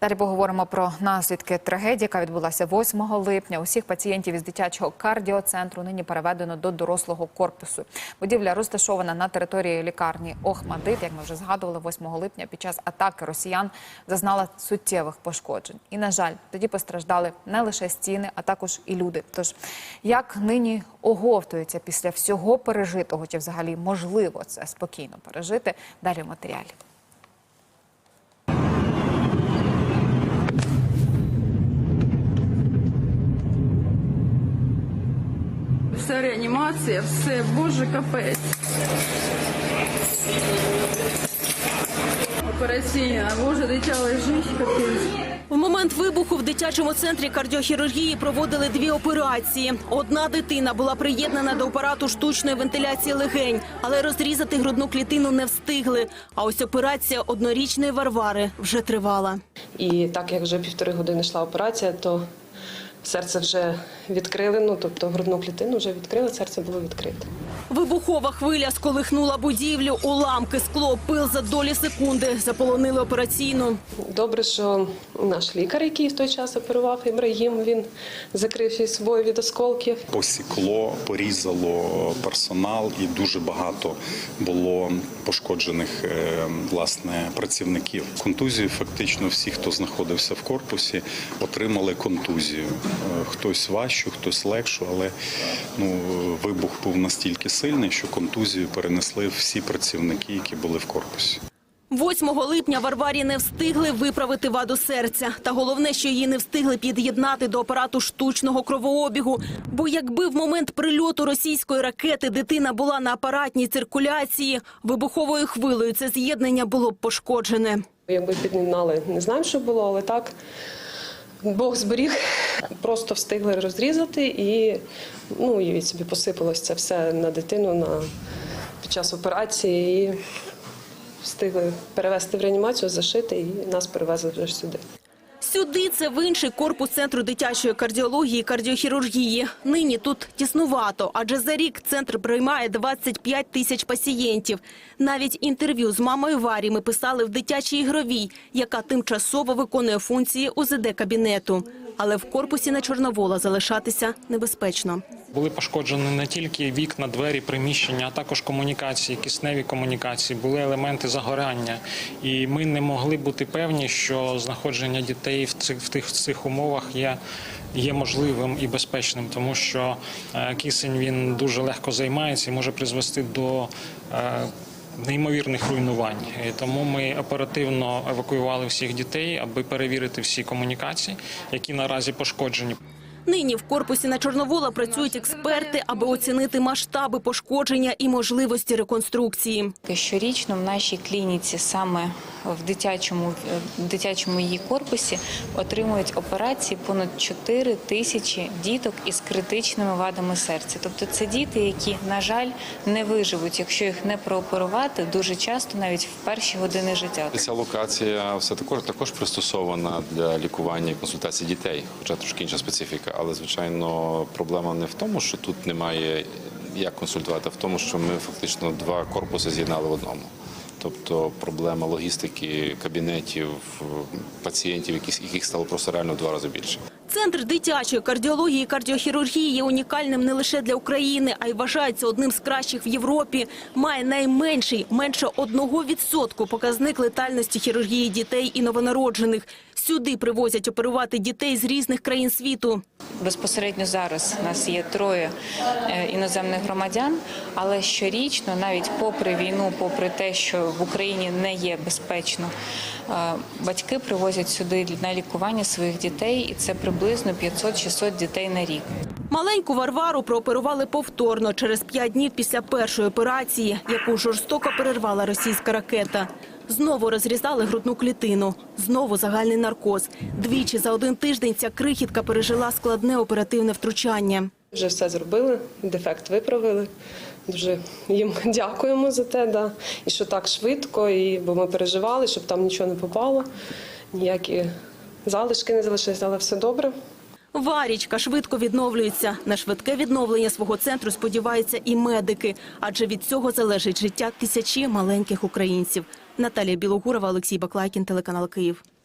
Далі поговоримо про наслідки трагедії, яка відбулася 8 липня. Усіх пацієнтів із дитячого кардіоцентру нині переведено до дорослого корпусу. Будівля розташована на території лікарні Охмадит. Як ми вже згадували, 8 липня під час атаки росіян зазнала суттєвих пошкоджень. І на жаль, тоді постраждали не лише стіни, а також і люди. Тож як нині оговтуються після всього пережитого, чи взагалі можливо це спокійно пережити? Далі матеріалі. Реанімація, все, боже, капець. Операційна, боже, дитя лежить, капець. В момент вибуху в дитячому центрі кардіохірургії проводили дві операції. Одна дитина була приєднана до апарату штучної вентиляції легень, але розрізати грудну клітину не встигли. А ось операція однорічної Варвари вже тривала. І так як вже півтори години йшла операція, то серце вже відкрили. Ну тобто грудну клітину вже відкрили, серце було відкрите. Вибухова хвиля сколихнула будівлю, уламки, скло, пил за долі секунди заполонили операційну. Добре, що наш лікар, який в той час оперував Ібрагім, він закрився собою від осколків. посікло, порізало персонал, і дуже багато було пошкоджених е, власне працівників. Контузію фактично всі, хто знаходився в корпусі, отримали контузію. Е, Хтось важчу, хтось легшу, але ну вибух був настільки сильний, що контузію перенесли всі працівники, які були в корпусі. 8 липня Варварі не встигли виправити ваду серця. Та головне, що її не встигли під'єднати до апарату штучного кровообігу. Бо якби в момент прильоту російської ракети дитина була на апаратній циркуляції, вибуховою хвилею це з'єднання було б пошкоджене. Якби під'єднали, не знаємо, що було, але так. Бог зберіг, просто встигли розрізати і ну, уявіть собі, посипалось це все на дитину на, під час операції. І встигли перевезти в реанімацію, зашити і нас перевезли вже сюди. Сюди це в інший корпус центру дитячої кардіології і кардіохірургії. Нині тут тіснувато, адже за рік центр приймає 25 тисяч пацієнтів. Навіть інтерв'ю з мамою Варі ми писали в дитячій ігровій, яка тимчасово виконує функції УЗД-кабінету. Але в корпусі на Чорновола залишатися небезпечно. Були пошкоджені не тільки вікна, двері, приміщення, а також комунікації, кисневі комунікації, були елементи загорання. І ми не могли бути певні, що знаходження дітей в цих, в тих, в цих умовах є, є можливим і безпечним, тому що е, кисень він дуже легко займається і може призвести до. Е, Неймовірних руйнувань, тому ми оперативно евакуювали всіх дітей, аби перевірити всі комунікації, які наразі пошкоджені. Нині в корпусі на Чорновола працюють експерти, аби оцінити масштаби пошкодження і можливості реконструкції. Щорічно в нашій клініці, саме в дитячому, в дитячому її корпусі, отримують операції понад 4 тисячі діток із критичними вадами серця. Тобто це діти, які, на жаль, не виживуть, якщо їх не прооперувати, дуже часто навіть в перші години життя. Ця локація все також також пристосована для лікування і консультації дітей, хоча трошки інша специфіка. Але звичайно, проблема не в тому, що тут немає як консультувати, а в тому, що ми фактично два корпуси з'єднали в одному. Тобто проблема логістики кабінетів пацієнтів, яких стало просто реально в два рази більше. Центр дитячої кардіології і кардіохірургії є унікальним не лише для України, а й вважається одним з кращих в Європі. Має найменший, менше 1% показник летальності хірургії дітей і новонароджених. Сюди привозять оперувати дітей з різних країн світу. Безпосередньо зараз у нас є троє е, іноземних громадян, але щорічно, навіть попри війну, попри те, що в Україні не є безпечно, батьки привозять сюди на лікування своїх дітей, і це приблизно 500-600 дітей на рік. Маленьку Варвару прооперували повторно через п'ять днів після першої операції, яку жорстоко перервала російська ракета. Знову розрізали грудну клітину, знову загальний наркоз. Двічі за один тиждень ця крихітка пережила складне оперативне втручання. Вже все зробили, дефект виправили. Дуже їм дякуємо за те, да. і що так швидко, і бо ми переживали, щоб там нічого не попало, ніякі залишки не залишилися, але все добре. Варічка швидко відновлюється. На швидке відновлення свого центру сподіваються і медики, адже від цього залежить життя тисячі маленьких українців. Наталія Білогурова, Олексій Баклайкін, телеканал Київ.